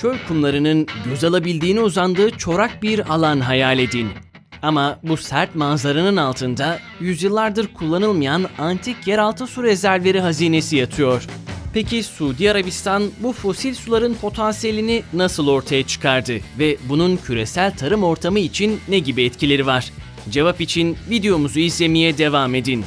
çöl kumlarının göz alabildiğine uzandığı çorak bir alan hayal edin. Ama bu sert manzaranın altında yüzyıllardır kullanılmayan antik yeraltı su rezervleri hazinesi yatıyor. Peki Suudi Arabistan bu fosil suların potansiyelini nasıl ortaya çıkardı ve bunun küresel tarım ortamı için ne gibi etkileri var? Cevap için videomuzu izlemeye devam edin.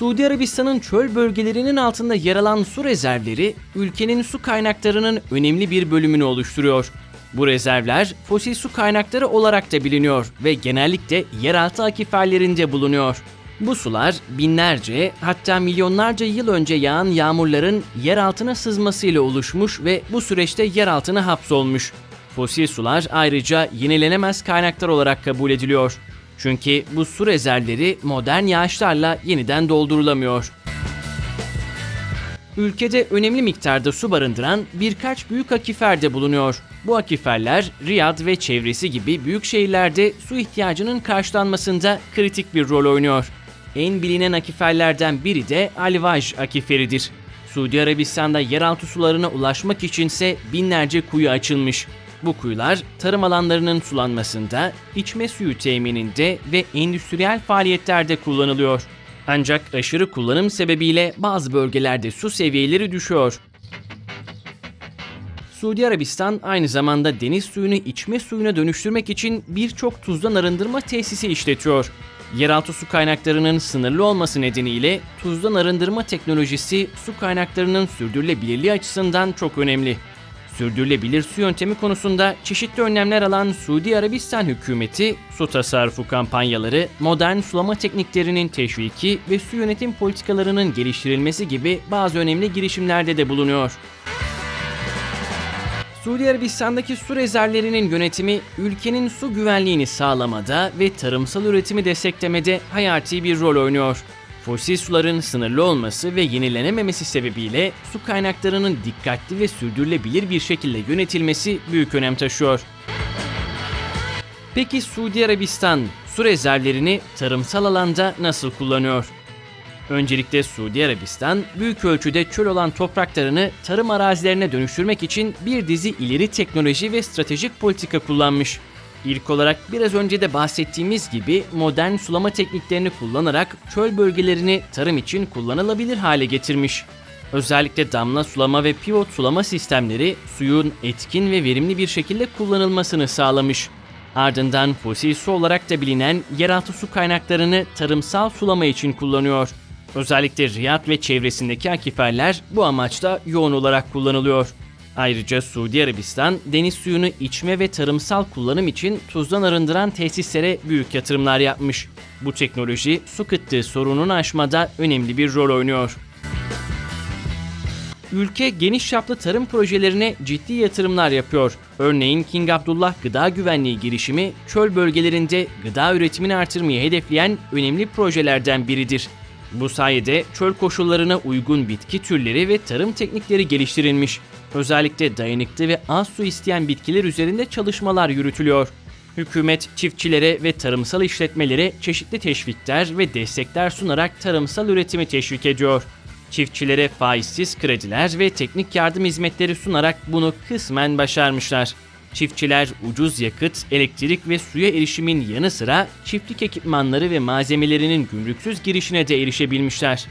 Suudi Arabistan'ın çöl bölgelerinin altında yer alan su rezervleri ülkenin su kaynaklarının önemli bir bölümünü oluşturuyor. Bu rezervler fosil su kaynakları olarak da biliniyor ve genellikle yeraltı akiferlerinde bulunuyor. Bu sular binlerce hatta milyonlarca yıl önce yağan yağmurların yer altına sızmasıyla oluşmuş ve bu süreçte yer altına hapsolmuş. Fosil sular ayrıca yenilenemez kaynaklar olarak kabul ediliyor. Çünkü bu su rezervleri modern yağışlarla yeniden doldurulamıyor. Ülkede önemli miktarda su barındıran birkaç büyük akifer de bulunuyor. Bu akiferler Riyad ve çevresi gibi büyük şehirlerde su ihtiyacının karşılanmasında kritik bir rol oynuyor. En bilinen akiferlerden biri de Alvaj akiferidir. Suudi Arabistan'da yeraltı sularına ulaşmak içinse binlerce kuyu açılmış. Bu kuyular tarım alanlarının sulanmasında, içme suyu temininde ve endüstriyel faaliyetlerde kullanılıyor. Ancak aşırı kullanım sebebiyle bazı bölgelerde su seviyeleri düşüyor. Suudi Arabistan aynı zamanda deniz suyunu içme suyuna dönüştürmek için birçok tuzdan arındırma tesisi işletiyor. Yeraltı su kaynaklarının sınırlı olması nedeniyle tuzdan arındırma teknolojisi su kaynaklarının sürdürülebilirliği açısından çok önemli. Sürdürülebilir su yöntemi konusunda çeşitli önlemler alan Suudi Arabistan hükümeti, su tasarrufu kampanyaları, modern sulama tekniklerinin teşviki ve su yönetim politikalarının geliştirilmesi gibi bazı önemli girişimlerde de bulunuyor. Suudi Arabistan'daki su rezervlerinin yönetimi ülkenin su güvenliğini sağlamada ve tarımsal üretimi desteklemede hayati bir rol oynuyor. Fosil suların sınırlı olması ve yenilenememesi sebebiyle su kaynaklarının dikkatli ve sürdürülebilir bir şekilde yönetilmesi büyük önem taşıyor. Peki Suudi Arabistan su rezervlerini tarımsal alanda nasıl kullanıyor? Öncelikle Suudi Arabistan büyük ölçüde çöl olan topraklarını tarım arazilerine dönüştürmek için bir dizi ileri teknoloji ve stratejik politika kullanmış. İlk olarak biraz önce de bahsettiğimiz gibi modern sulama tekniklerini kullanarak çöl bölgelerini tarım için kullanılabilir hale getirmiş. Özellikle damla sulama ve pivot sulama sistemleri suyun etkin ve verimli bir şekilde kullanılmasını sağlamış. Ardından fosil su olarak da bilinen yeraltı su kaynaklarını tarımsal sulama için kullanıyor. Özellikle Riyad ve çevresindeki akiferler bu amaçla yoğun olarak kullanılıyor. Ayrıca Suudi Arabistan deniz suyunu içme ve tarımsal kullanım için tuzdan arındıran tesislere büyük yatırımlar yapmış. Bu teknoloji su kıtlığı sorununu aşmada önemli bir rol oynuyor. Ülke geniş çaplı tarım projelerine ciddi yatırımlar yapıyor. Örneğin King Abdullah Gıda Güvenliği girişimi çöl bölgelerinde gıda üretimini artırmayı hedefleyen önemli projelerden biridir. Bu sayede çöl koşullarına uygun bitki türleri ve tarım teknikleri geliştirilmiş. Özellikle dayanıklı ve az su isteyen bitkiler üzerinde çalışmalar yürütülüyor. Hükümet çiftçilere ve tarımsal işletmelere çeşitli teşvikler ve destekler sunarak tarımsal üretimi teşvik ediyor. Çiftçilere faizsiz krediler ve teknik yardım hizmetleri sunarak bunu kısmen başarmışlar. Çiftçiler ucuz yakıt, elektrik ve suya erişimin yanı sıra çiftlik ekipmanları ve malzemelerinin gümrüksüz girişine de erişebilmişler.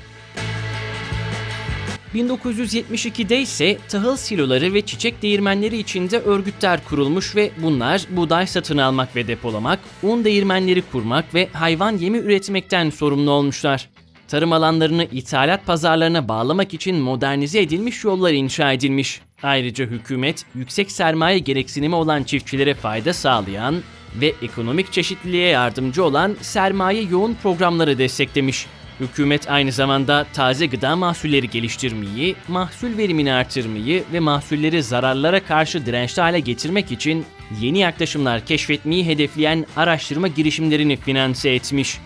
1972'de ise tahıl siloları ve çiçek değirmenleri içinde örgütler kurulmuş ve bunlar buğday satın almak ve depolamak, un değirmenleri kurmak ve hayvan yemi üretmekten sorumlu olmuşlar. Tarım alanlarını ithalat pazarlarına bağlamak için modernize edilmiş yollar inşa edilmiş. Ayrıca hükümet yüksek sermaye gereksinimi olan çiftçilere fayda sağlayan ve ekonomik çeşitliliğe yardımcı olan sermaye yoğun programları desteklemiş. Hükümet aynı zamanda taze gıda mahsulleri geliştirmeyi, mahsul verimini artırmayı ve mahsulleri zararlara karşı dirençli hale getirmek için yeni yaklaşımlar keşfetmeyi hedefleyen araştırma girişimlerini finanse etmiş.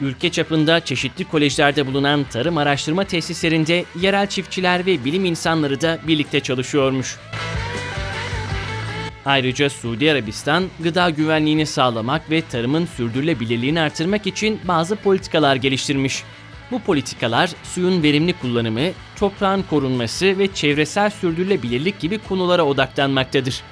Ülke çapında çeşitli kolejlerde bulunan tarım araştırma tesislerinde yerel çiftçiler ve bilim insanları da birlikte çalışıyormuş. Ayrıca Suudi Arabistan gıda güvenliğini sağlamak ve tarımın sürdürülebilirliğini artırmak için bazı politikalar geliştirmiş. Bu politikalar suyun verimli kullanımı, toprağın korunması ve çevresel sürdürülebilirlik gibi konulara odaklanmaktadır.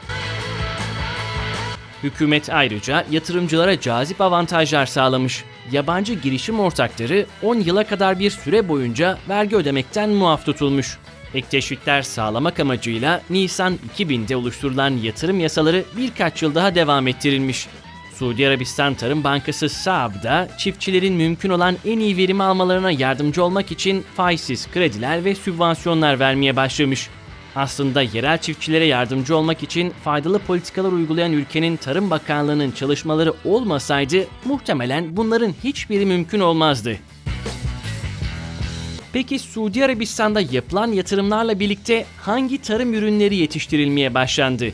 Hükümet ayrıca yatırımcılara cazip avantajlar sağlamış. Yabancı girişim ortakları 10 yıla kadar bir süre boyunca vergi ödemekten muaf tutulmuş. Ek teşvikler sağlamak amacıyla Nisan 2000'de oluşturulan yatırım yasaları birkaç yıl daha devam ettirilmiş. Suudi Arabistan Tarım Bankası Saab da çiftçilerin mümkün olan en iyi verimi almalarına yardımcı olmak için faizsiz krediler ve sübvansiyonlar vermeye başlamış. Aslında yerel çiftçilere yardımcı olmak için faydalı politikalar uygulayan ülkenin Tarım Bakanlığı'nın çalışmaları olmasaydı muhtemelen bunların hiçbiri mümkün olmazdı. Peki Suudi Arabistan'da yapılan yatırımlarla birlikte hangi tarım ürünleri yetiştirilmeye başlandı?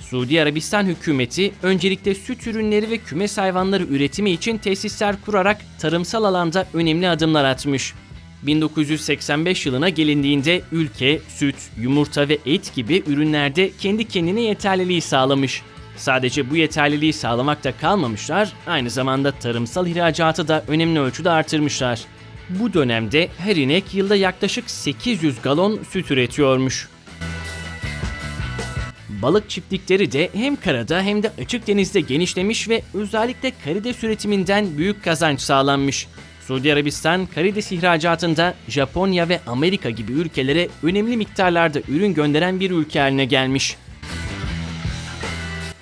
Suudi Arabistan hükümeti öncelikle süt ürünleri ve kümes hayvanları üretimi için tesisler kurarak tarımsal alanda önemli adımlar atmış. 1985 yılına gelindiğinde ülke süt, yumurta ve et gibi ürünlerde kendi kendine yeterliliği sağlamış. Sadece bu yeterliliği sağlamakta kalmamışlar, aynı zamanda tarımsal ihracatı da önemli ölçüde artırmışlar. Bu dönemde her inek yılda yaklaşık 800 galon süt üretiyormuş. Balık çiftlikleri de hem karada hem de açık denizde genişlemiş ve özellikle karides üretiminden büyük kazanç sağlanmış. Suudi Arabistan karides ihracatında Japonya ve Amerika gibi ülkelere önemli miktarlarda ürün gönderen bir ülke haline gelmiş.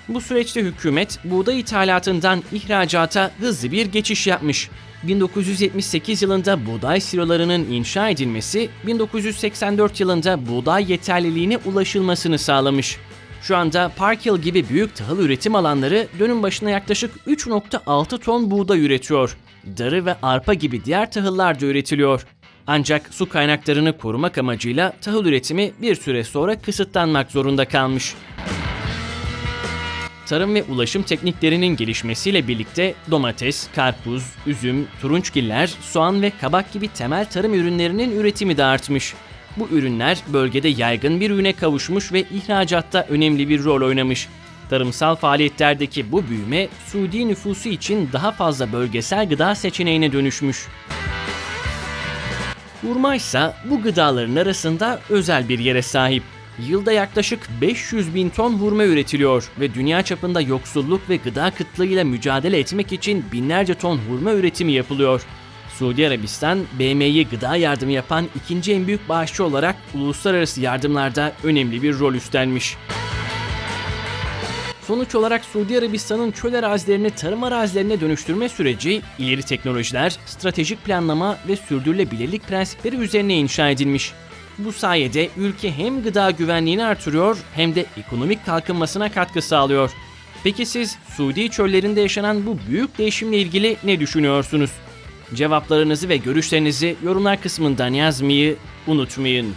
Bu süreçte hükümet buğday ithalatından ihracata hızlı bir geçiş yapmış. 1978 yılında buğday silolarının inşa edilmesi, 1984 yılında buğday yeterliliğine ulaşılmasını sağlamış. Şu anda Parkhill gibi büyük tahıl üretim alanları dönüm başına yaklaşık 3.6 ton buğday üretiyor. Darı ve arpa gibi diğer tahıllar da üretiliyor. Ancak su kaynaklarını korumak amacıyla tahıl üretimi bir süre sonra kısıtlanmak zorunda kalmış. Tarım ve ulaşım tekniklerinin gelişmesiyle birlikte domates, karpuz, üzüm, turunçgiller, soğan ve kabak gibi temel tarım ürünlerinin üretimi de artmış. Bu ürünler bölgede yaygın bir ürüne kavuşmuş ve ihracatta önemli bir rol oynamış. Tarımsal faaliyetlerdeki bu büyüme Suudi nüfusu için daha fazla bölgesel gıda seçeneğine dönüşmüş. Hurma ise bu gıdaların arasında özel bir yere sahip. Yılda yaklaşık 500 bin ton hurma üretiliyor ve dünya çapında yoksulluk ve gıda kıtlığıyla mücadele etmek için binlerce ton hurma üretimi yapılıyor. Suudi Arabistan, BM'ye gıda yardımı yapan ikinci en büyük bağışçı olarak uluslararası yardımlarda önemli bir rol üstlenmiş. Sonuç olarak Suudi Arabistan'ın çöl arazilerini tarım arazilerine dönüştürme süreci ileri teknolojiler, stratejik planlama ve sürdürülebilirlik prensipleri üzerine inşa edilmiş. Bu sayede ülke hem gıda güvenliğini artırıyor hem de ekonomik kalkınmasına katkı sağlıyor. Peki siz Suudi çöllerinde yaşanan bu büyük değişimle ilgili ne düşünüyorsunuz? Cevaplarınızı ve görüşlerinizi yorumlar kısmından yazmayı unutmayın.